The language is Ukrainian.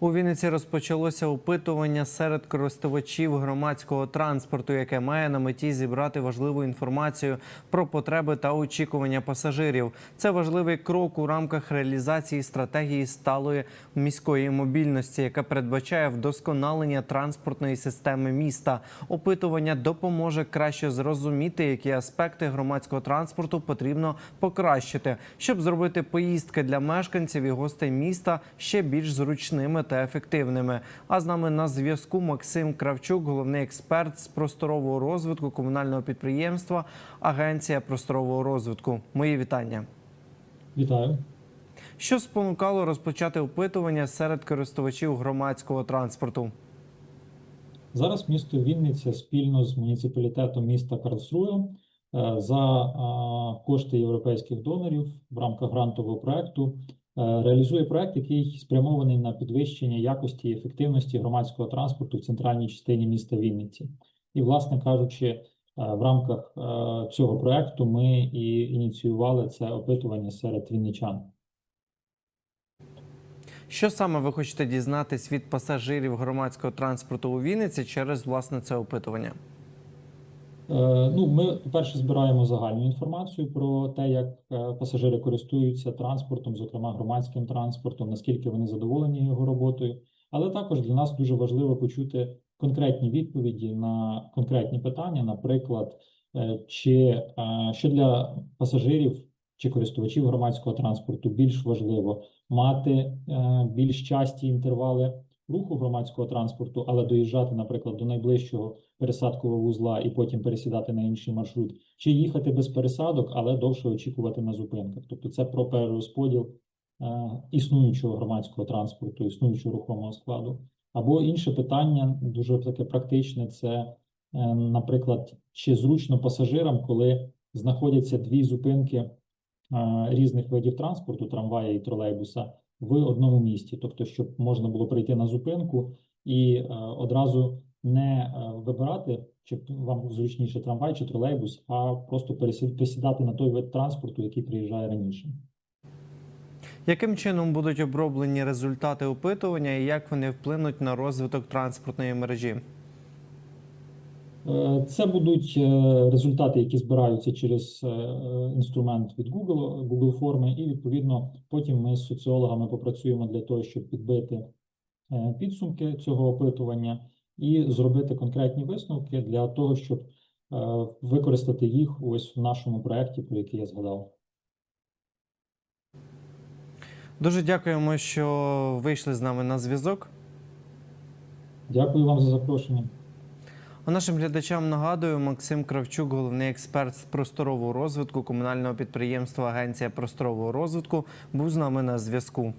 У Вінниці розпочалося опитування серед користувачів громадського транспорту, яке має на меті зібрати важливу інформацію про потреби та очікування пасажирів. Це важливий крок у рамках реалізації стратегії сталої міської мобільності, яка передбачає вдосконалення транспортної системи міста. Опитування допоможе краще зрозуміти, які аспекти громадського транспорту потрібно покращити, щоб зробити поїздки для мешканців і гостей міста ще більш зручними та ефективними. А з нами на зв'язку Максим Кравчук, головний експерт з просторового розвитку комунального підприємства Агенція просторового розвитку. Мої вітання. Вітаю. Що спонукало розпочати опитування серед користувачів громадського транспорту? Зараз місто Вінниця спільно з муніципалітетом міста Карлсрує е, за кошти європейських донорів в рамках грантового проекту реалізує проект, який спрямований на підвищення якості і ефективності громадського транспорту в центральній частині міста Вінниці. І, власне кажучи, е, в рамках е, цього проекту ми і ініціювали це опитування серед вінничан. Що саме ви хочете дізнатись від пасажирів громадського транспорту у Вінниці через власне це опитування? Е, Ну, ми, по-перше, збираємо загальну інформацію про те, як е, пасажири користуються транспортом, зокрема громадським транспортом, наскільки вони задоволені його роботою. Але також для нас дуже важливо почути конкретні відповіді на конкретні питання, наприклад, е, чи що для пасажирів чи користувачів громадського транспорту більш важливо мати більш часті інтервали руху громадського транспорту, але доїжджати, наприклад, до найближчого пересадкового вузла і потім пересідати на інший маршрут, чи їхати без пересадок, але довше очікувати на зупинках. Тобто це про перерозподіл е, існуючого громадського транспорту, існуючого рухомого складу. Або інше питання, дуже таке практичне, це, е, наприклад, чи зручно пасажирам, коли знаходяться дві зупинки е, різних видів транспорту, трамвая і тролейбуса, в одному місті, тобто, щоб можна було прийти на зупинку і е, одразу не е, вибирати, чи вам зручніше трамвай чи тролейбус, а просто пересід- пересідати на той вид транспорту, який приїжджає раніше. Яким чином будуть оброблені результати опитування і як вони вплинуть на розвиток транспортної мережі? Е, Це будуть е, результати, які збираються через е, інструмент від Google, Google форми, і відповідно потім ми з соціологами попрацюємо для того, щоб підбити підсумки цього опитування і зробити конкретні висновки для того, щоб використати їх ось в нашому проєкті, про який я згадав. Дуже дякуємо, що вийшли з нами на зв'язок. Дякую вам за запрошення. Нашим глядачам нагадую, Максим Кравчук, головний експерт з просторового розвитку комунального підприємства Агенція просторового розвитку, був з нами на зв'язку.